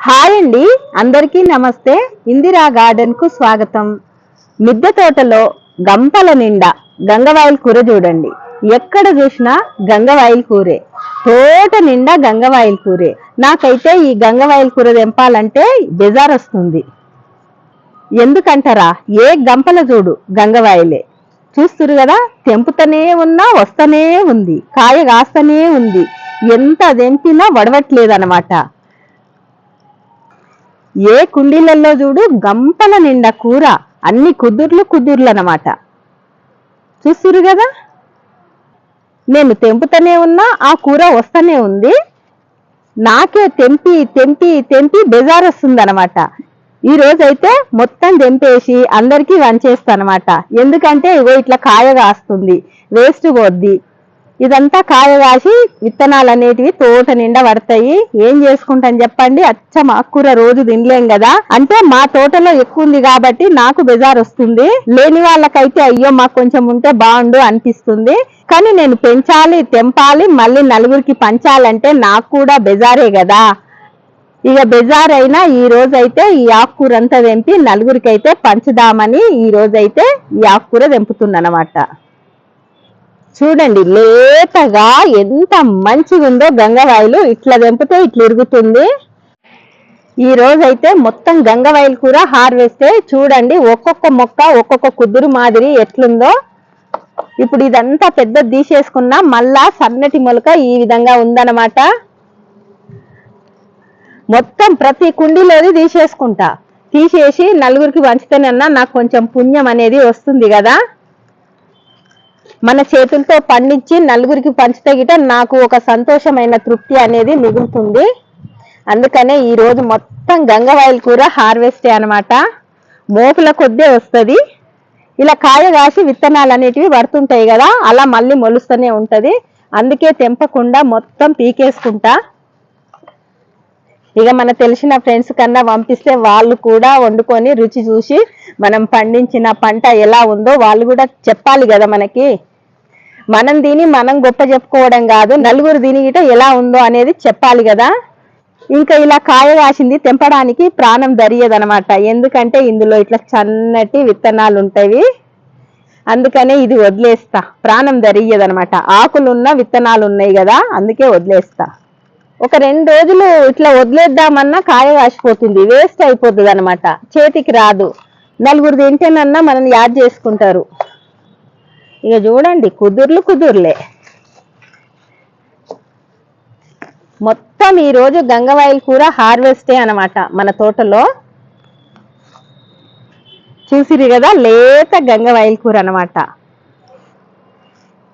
Hi అండి. అందరికీ నమస్తే. ఇందిరా గార్డెన్కు స్వాగతం. మిద్దె తోటలో గంపల నిండా గంగవాయిల్ కూర చూడండి. ఎక్కడ చూసినా గంగవాయిల్ కూరే. తోట నిండా గంగవాయిల్ కూరే. నాకైతే ఈ గంగవాయిల్ కూర తెంపాలంటే బెజార్ వస్తుంది ఎందుకంటారా? ఏ గంపల చూడు గంగవాయిలే. చూస్తురు కదా తెంపుతనే ఉన్నా వస్తనే ఉంది. కాయ కాస్తనే ఉంది. ఎంత తెంపినా వడవట్లేదన్నమాట. ఏ కుండీలలో చూడు గంపల నిండా కూర అన్ని కుదుర్లు కుదుర్లు అన్నమాట చూస్తురు కదా? నేను తెంపుతూనే ఉన్నా ఆ కూర వస్తూనే ఉంది. నాకే తెంపి తెంపి తెంపి బెజార్ వస్తుంది అనమాట ఈ రోజైతే మొత్తం తెంపేసి అందరికీ వంచేస్తానమాట ఎందుకంటే ఇగో ఇట్లా కాయ కాస్తుంది వేస్ట్ పోద్ది. ఇదంతా కాయ కాసి విత్తనాలు అనేటివి తోట నిండా పడతాయి. ఏం చేసుకుంటాను చెప్పండి? అచ్చం ఆకుకూర రోజు తినలేం కదా. అంటే మా తోటలో ఎక్కువ ఉంది కాబట్టి నాకు బెజార్ వస్తుంది. లేని వాళ్ళకైతే అయ్యో మాకు కొంచెం ఉంటే బాగుండు అనిపిస్తుంది. కానీ నేను పెంచాలి తెంపాలి మళ్ళీ నలుగురికి పంచాలంటే నాకు కూడా బెజారే కదా. ఇక బెజార్ అయినా ఈ రోజైతే ఈ ఆకుకూర అంతా తెంపి నలుగురికి అయితే పంచుదామని ఈ రోజైతే ఈ ఆకుకూర తెంపుతున్నానమాట. చూడండి లేతగా ఎంత మంచిగా ఉందో గంగవాయిలు ఇట్లా తెంపితే ఇట్లా ఇరుగుతుంది ఈ రోజైతే మొత్తం గంగవాయిల కూర హార్వెస్టే. చూడండి ఒక్కొక్క మొక్క ఒక్కొక్క కుదురు మాదిరి ఎట్లుందో. ఇప్పుడు ఇదంతా పెద్ద తీసేసుకున్న మళ్ళా సన్నటి మొలక ఈ విధంగా ఉందన్నమాట. మొత్తం ప్రతి కుండీలోది తీసేసుకుంటా. తీసేసి నలుగురికి పంచితేనన్నా నాకు కొంచెం పుణ్యం అనేది వస్తుంది కదా. మన చేతులతో పండించి నలుగురికి పంచితే గిట నాకు ఒక సంతోషమైన తృప్తి అనేది మిగులుతుంది. అందుకనే ఈరోజు మొత్తం గంగవాయిల్ కూర హార్వెస్టే అన్నమాట. మోపుల కొద్దే వస్తుంది. ఇలా కాయ కాసి విత్తనాలు అనేటివి పడుతుంటాయి కదా అలా మళ్ళీ మొలుస్తూనే ఉంటుంది. అందుకే తెంపకుండా మొత్తం పీకేసుకుంటా. ఇక మన తెలిసిన ఫ్రెండ్స్ కన్నా పంపిస్తే వాళ్ళు కూడా వండుకొని రుచి చూసి మనం పండించిన పంట ఎలా ఉందో వాళ్ళు కూడా చెప్పాలి కదా మనకి. మనం దీని మనం గొప్ప చెప్పుకోవడం కాదు నలుగురు దీని గిట ఎలా ఉందో అనేది చెప్పాలి కదా. ఇంకా ఇలా కాయ కాసింది తెంపడానికి ప్రాణం దరియదనమాట ఎందుకంటే ఇందులో ఇట్లా చన్నటి విత్తనాలు ఉంటాయి. అందుకనే ఇది వదిలేస్తా. ప్రాణం దరియదనమాట ఆకులున్న విత్తనాలు ఉన్నాయి కదా అందుకే వదిలేస్తా. ఒక రెండు రోజులు ఇట్లా వదిలేద్దామన్నా కాయ కాసిపోతుంది వేస్ట్ అయిపోతుంది అనమాట చేతికి రాదు. నలుగురు తింటేనన్నా మనం యాడ్ చేసుకుంటారు. ఇక చూడండి కుదుర్లు కుదుర్లే. మొత్తం ఈరోజు గంగవాయిల్ కూర హార్వెస్టే అనమాట మన తోటలో. చూసిరు కదా లేత గంగవాయిల్ కూర అనమాట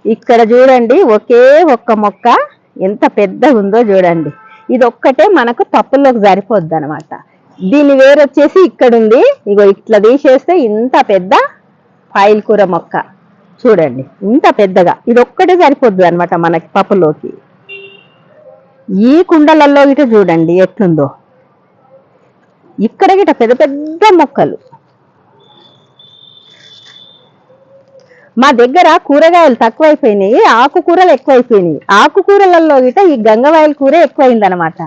ఇక్కడ చూడండి ఒకే ఒక్క మొక్క. ఎంత పెద్దగా ఉందో చూడండి. ఇది ఒక్కటే మనకు పప్పుల్లోకి సరిపోద్ది అనమాట దీని వేరొచ్చేసి ఇక్కడ ఉంది ఇగో ఇట్లా తీసేస్తే ఇంత పెద్ద పాయిల్ కూర మొక్క. చూడండి ఇంత పెద్దగా. ఇది ఒక్కటే సరిపోద్ది అనమాట మనకి పప్పులోకి. ఈ కుండలలో గిట చూడండి ఎట్లుందో. ఇక్కడ గిట పెద్ద పెద్ద మొక్కలు. మా దగ్గర కూరగాయలు తక్కువైపోయినాయి ఆకుకూరలు ఎక్కువైపోయినాయి. ఆకుకూరలలో గిట ఈ గంగవాయల కూర ఎక్కువైందనమాట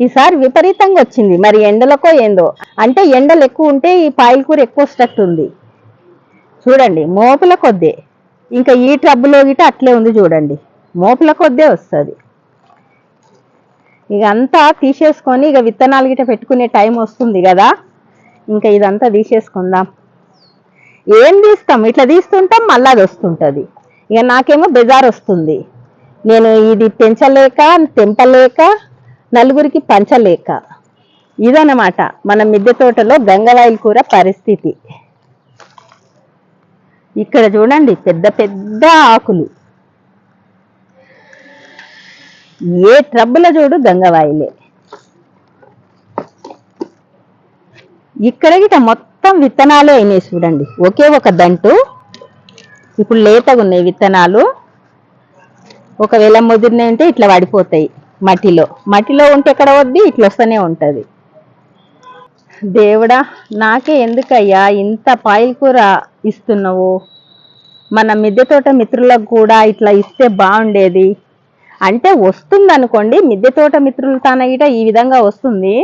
ఈసారి విపరీతంగా వచ్చింది. మరి ఎండలకో ఏందో. అంటే ఎండలు ఎక్కువ ఉంటే ఈ పాయల కూర ఎక్కువ వస్తట్టు ఉంది. చూడండి మోపుల కొద్దే. ఇంకా ఈ ట్రబ్బులో గిట అట్లే ఉంది చూడండి. మోపుల కొద్దే వస్తుంది. ఇక అంతా తీసేసుకొని ఇక విత్తనాలు గిట పెట్టుకునే టైం వస్తుంది కదా. ఇంకా ఇదంతా తీసేసుకుందాం. ఏం తీస్తాం? ఇట్లా తీస్తుంటాం మళ్ళీ అది వస్తుంటుంది. ఇక నాకేమో బెజార్ వస్తుంది. నేను ఇది పెంచలేక తెంపలేక నలుగురికి పంచలేక. ఇదనమాట మన మిద్దె తోటలో గంగవాయిల్ కూర పరిస్థితి. ఇక్కడ చూడండి పెద్ద పెద్ద ఆకులు. ఏ ట్రబ్బుల చూడు గంగవాయిలే. ఇక్కడ గిట మొత్తం విత్తనాలు అయినాయి చూడండి. ఒకే ఒక దంటు. ఇప్పుడు లేతగా ఉన్నాయి విత్తనాలు. ఒకవేళ ముదిరినాయి ఉంటే ఇట్లా పడిపోతాయి మట్టిలో. మట్టిలో ఉంటే ఎక్కడ వద్ది? ఇట్లా వస్తూనే ఉంటుంది. దేవుడా నాకే ఎందుకయ్యా ఇంత పాయిల్ కూర ఇస్తున్నావు? మన మిద్దె తోట మిత్రులకు కూడా ఇట్లా ఇస్తే బాగుండేది. అంటే వస్తుంది అనుకోండి మిద్దె తోట మిత్రులు తానగిట ఈ విధంగా వస్తుంది.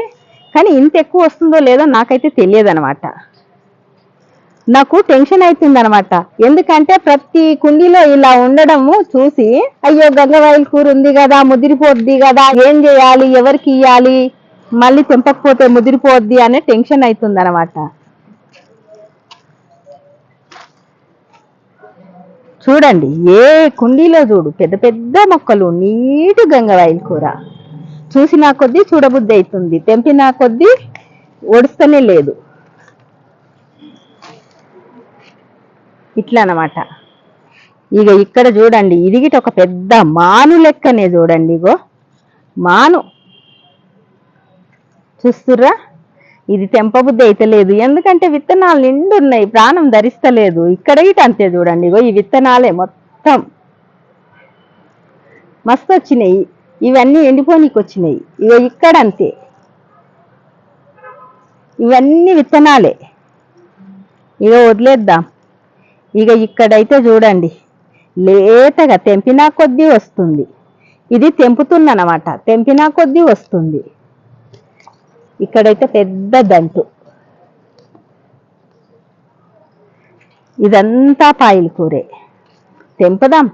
కానీ ఇంత ఎక్కువ వస్తుందో లేదో నాకైతే తెలియదు అనమాట నాకు టెన్షన్ అవుతుంది అనమాట ఎందుకంటే ప్రతి కుండీలో ఇలా ఉండడము చూసి అయ్యో గంగవాయిల్ కూర ఉంది కదా ముదిరిపోద్ది కదా ఏం చేయాలి ఎవరికి ఇయ్యాలి మళ్ళీ తెంపకపోతే ముదిరిపోద్ది అనే టెన్షన్ అవుతుంది అనమాట చూడండి ఏ కుండీలో చూడు పెద్ద పెద్ద మొక్కలు నీటు గంగవాయిల్ కూర. చూసిన కొద్దీ చూడబుద్ధి అవుతుంది తెంపిన కొద్దీ ఒడుస్తూనే లేదు. ఇట్లా అన్నమాట ఇక ఇక్కడ చూడండి ఇదిగిట ఒక పెద్ద మాను లెక్కనే చూడండి ఇగో. మాను. చూస్తుర్రా? ఇది తెంపబుద్ధి అయితే లేదు. ఎందుకంటే విత్తనాలు నిండున్నాయి ప్రాణం ధరిస్తలేదు. ఇక్కడ ఇటు అంతే చూడండి ఇగో ఈ విత్తనాలే మొత్తం. మస్తు వచ్చినాయి ఇవన్నీ ఎండిపోనీకి వచ్చినాయి ఇగో ఇక్కడ అంతే. ఇవన్నీ విత్తనాలే. ఇక వదిలేద్దాం. ఇక ఇక్కడైతే చూడండి లేతగా తెంపినా కొద్దీ వస్తుంది. ఇది తెంపుతుందన్నమాట తెంపినా కొద్దీ వస్తుంది. ఇక్కడైతే పెద్ద దంటు. ఇదంతా పాయిల్ కూరే. తెంపుదాం.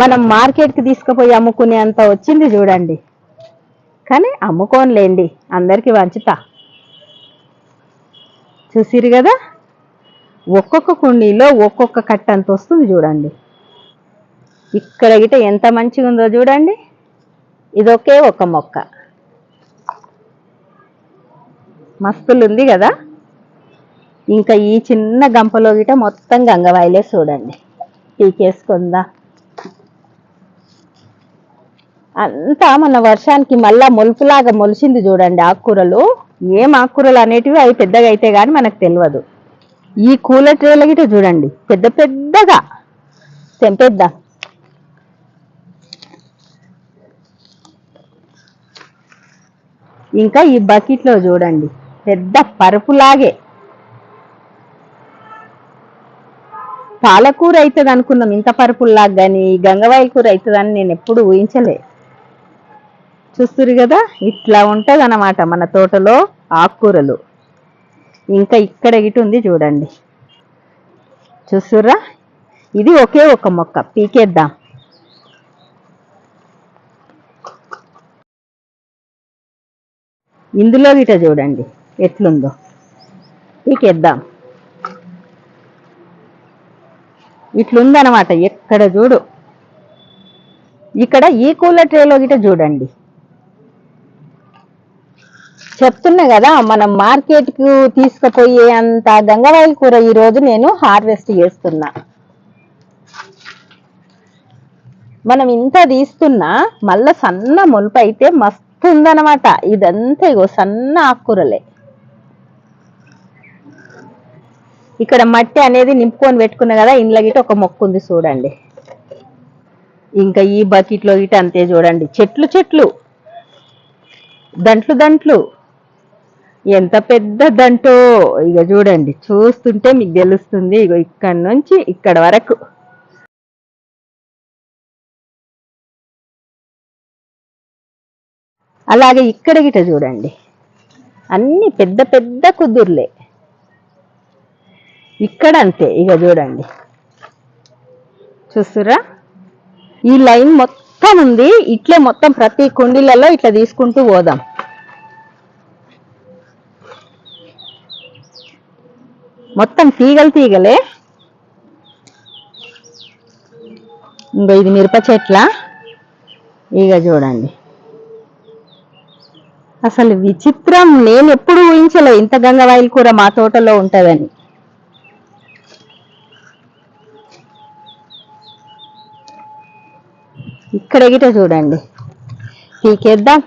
మనం మార్కెట్కి తీసుకుపోయి అమ్ముకునే అంత వచ్చింది చూడండి. కానీ అమ్ముకోనులేండి అందరికీ వంచుతా. చూసిరు కదా? ఒక్కొక్క కుండీలో ఒక్కొక్క కట్ట అంత వస్తుంది చూడండి. ఇక్కడ గిట ఎంత మంచిగా ఉందో చూడండి. ఇదొకే ఒక మొక్క. మస్తులు ఉంది కదా? ఇంకా ఈ చిన్న గంపలో గిట మొత్తం గంగవాయిలే చూడండి. పీకేసుకుందా అంతా మన వర్షానికి మళ్ళా మొలుపులాగా మొలిచింది చూడండి ఆకుకూరలు. ఏం ఆకుకూరలు అనేటివి అవి పెద్దగా అయితే కానీ మనకు తెలియదు ఈ కూల ట్రేల గిట చూడండి పెద్ద పెద్దగా తెంపెద్ద. ఇంకా ఈ బకెట్లో చూడండి పెద్ద పరుపులాగే పాలకూర అవుతుంది అనుకున్నాం ఇంత పరుపుల్లాగా కానీ గంగవాయి కూర అవుతుందని నేను ఎప్పుడు ఊహించలే. చూస్తురు కదా? ఇట్లా ఉంటుంది అన్నమాట మన తోటలో ఆకుకూరలు. ఇంకా ఇక్కడ ఇటు ఉంది చూడండి. చూస్తుర్రా? ఇది ఒకే ఒక మొక్క. పీకేద్దాం. ఇందులో గిట చూడండి. ఎట్లుందో. పీకేద్దాం. ఇట్లుందనమాట ఎక్కడ చూడు. ఇక్కడ ఈ కూలర్ ట్రేలో గిట చూడండి. చెప్తున్నా కదా మనం మార్కెట్కు తీసుకుపోయే అంత గంగవాయిల కూర ఈ రోజు నేను హార్వెస్ట్ చేస్తున్నా. మనం ఇంత తీస్తున్నా మళ్ళా సన్న మొలుపు అయితే మస్తు ఉందన్నమాట ఇదంతా ఇగో సన్న ఆకుకూరలే. ఇక్కడ మట్టి అనేది నింపుకొని పెట్టుకున్నా కదా ఇంట్లో గిట ఒక మొక్క ఉంది చూడండి. ఇంకా ఈ బకెట్లో గిట అంతే చూడండి. చెట్లు చెట్లు. దంట్లు దంట్లు. ఎంత పెద్ద దంటో ఇక చూడండి చూస్తుంటే మీకు తెలుస్తుంది. ఇగో ఇక్కడ నుంచి ఇక్కడ వరకు. అలాగే ఇక్కడ గిట చూడండి. అన్ని పెద్ద పెద్ద కుదుర్లే. ఇక్కడ అంతే ఇక చూడండి. చూస్తురా ఈ లైన్ మొత్తం ఉంది. ఇట్లే మొత్తం ప్రతి కుండీలలో ఇట్లా తీసుకుంటూ పోదాం. మొత్తం తీగలు తీగలే. ఇంకా ఇది మిరప చెట్ల. ఇక చూడండి. అసలు విచిత్రం నేను ఎప్పుడు ఊహించలే ఇంత గంగవాయిల కూర మా తోటలో ఉంటుందని. ఇక్కడ గిట చూడండి. పీకేద్దాం.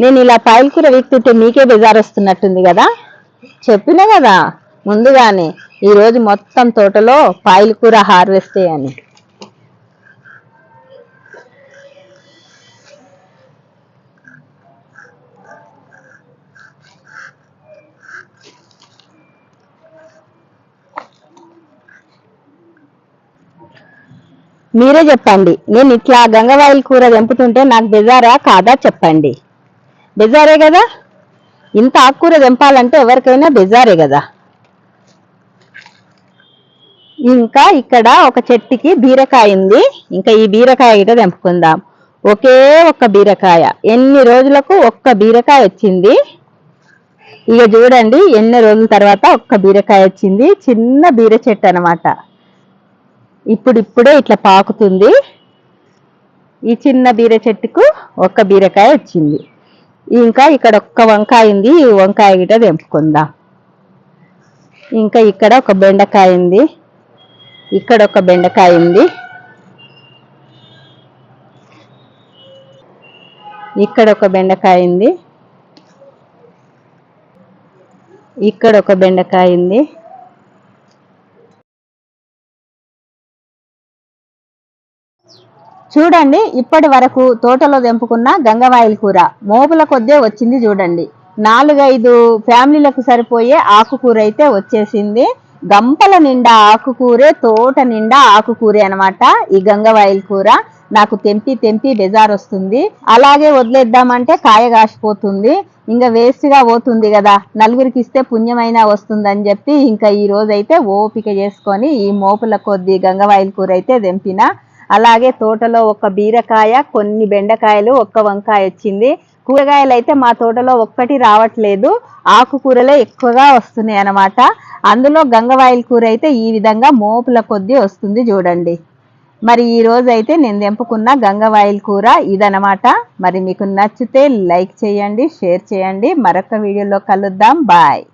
నేను ఇలా పాయలకూర వీక్తుంటే మీకే బెజారొస్తున్నట్టుంది కదా? చెప్పినా కదా ముందుగానే ఈరోజు మొత్తం తోటలో పాయల కూర అని మీరే చెప్పండి. నేను ఇట్లా గంగవాయిల కూర తెంపుతుంటే నాకు బెజారా? కాదా? చెప్పండి. బెజారే కదా? ఇంత ఆకుకూర తెంపాలంటే ఎవరికైనా బెజారే కదా? ఇంకా ఇక్కడ ఒక చెట్టుకి బీరకాయ ఉంది. ఇంకా ఈ బీరకాయ గిట తెంపుకుందాం. ఒకే ఒక్క బీరకాయ. ఎన్ని రోజులకు ఒక్క బీరకాయ వచ్చింది? ఇక చూడండి ఎన్ని రోజుల తర్వాత ఒక్క బీరకాయ వచ్చింది. చిన్న బీర చెట్టు అన్నమాట. ఇప్పుడిప్పుడే ఇట్లా పాకుతుంది. ఈ చిన్న బీర చెట్టుకు ఒక్క బీరకాయ వచ్చింది. ఇంకా ఇక్కడ ఒక్క వంకాయ ఉంది ఈ వంకాయ గిట తెంపుకుందాం. ఇంకా ఇక్కడ ఒక బెండకాయ ఉంది ఇక్కడ ఒక బెండకాయ ఉంది. ఇక్కడ ఒక బెండకాయ ఉంది ఇక్కడ ఒక బెండకాయ ఉంది. చూడండి ఇప్పటి వరకు తోటలో తెంపుకున్న గంగవాయిల కూర. మోపుల కొద్దే వచ్చింది చూడండి. నాలుగైదు ఫ్యామిలీలకు సరిపోయే ఆకుకూర అయితే వచ్చేసింది. గంపల నిండా ఆకుకూరే తోట నిండా ఆకుకూరే అనమాట ఈ గంగవాయిల కూర. నాకు తెంపి తెంపి బెజార్ వస్తుంది అలాగే వదిలేద్దామంటే కాయ కాసిపోతుంది. ఇంకా వేస్ట్గా పోతుంది కదా. నలుగురికి ఇస్తే పుణ్యమైనా వస్తుందని చెప్పి ఇంకా ఈ రోజైతే ఓపిక చేసుకొని ఈ మోపుల కొద్ది గంగవాయిల కూర అయితే తెంపిన. అలాగే తోటలో ఒక బీరకాయ కొన్ని బెండకాయలు ఒక్క వంకాయ వచ్చింది. కూరగాయలు అయితే మా తోటలో ఒక్కటి రావట్లేదు. ఆకుకూరలే ఎక్కువగా వస్తున్నాయి అన్నమాట. అందులో గంగవాయిల కూర అయితే ఈ విధంగా మోపుల కొద్దీ వస్తుంది చూడండి. మరి ఈ రోజు అయితే నేను తెంపుకున్న గంగవాయిల కూర ఇదనమాట మరి మీకు నచ్చితే లైక్ చేయండి షేర్ చేయండి. మరొక వీడియోలో కలుద్దాం. బాయ్.